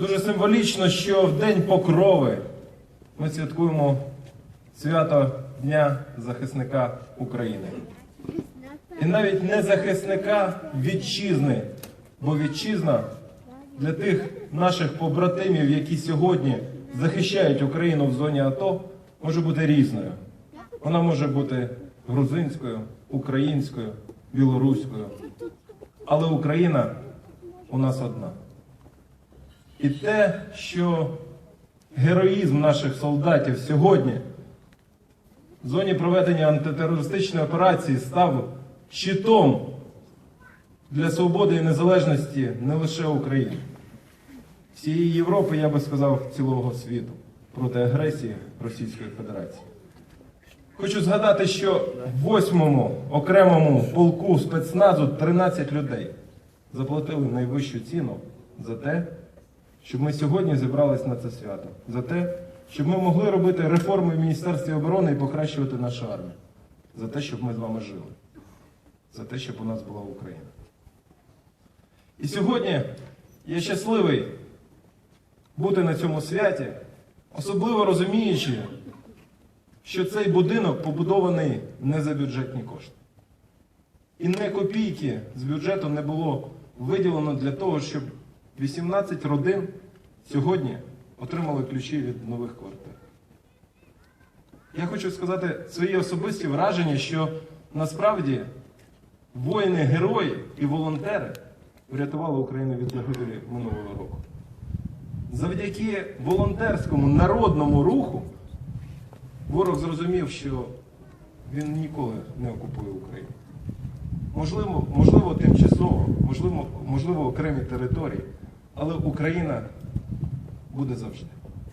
Дуже символічно, що в День Покрови ми святкуємо свято Дня захисника України. І навіть не захисника вітчизни, бо вітчизна для тих наших побратимів, які сьогодні захищають Україну в зоні АТО, може бути різною. Вона може бути грузинською, українською, білоруською. Але Україна у нас одна. І те, що героїзм наших солдатів сьогодні в зоні проведення антитерористичної операції став щитом для свободи і незалежності не лише України, всієї Європи, я би сказав, цілого світу проти агресії Російської Федерації. Хочу згадати, що в восьмому окремому полку спецназу 13 людей заплатили найвищу ціну за те, щоб ми сьогодні зібрались на це свято, за те, щоб ми могли робити реформи в Міністерстві оборони і покращувати нашу армію, за те, щоб ми з вами жили, за те, щоб у нас була Україна. І сьогодні я щасливий бути на цьому святі, особливо розуміючи, що цей будинок побудований не за бюджетні кошти. І не копійки з бюджету не було виділено для того, щоб 18 родин сьогодні отримали ключі від нових квартир. Я хочу сказати свої особисті враження, що насправді воїни-герої і волонтери врятували Україну від загибелі минулого року. Завдяки волонтерському народному руху ворог зрозумів, що він ніколи не окупує Україну. Можливо, можливо, тимчасово, можливо, можливо, окремі території, але Україна буде завжди.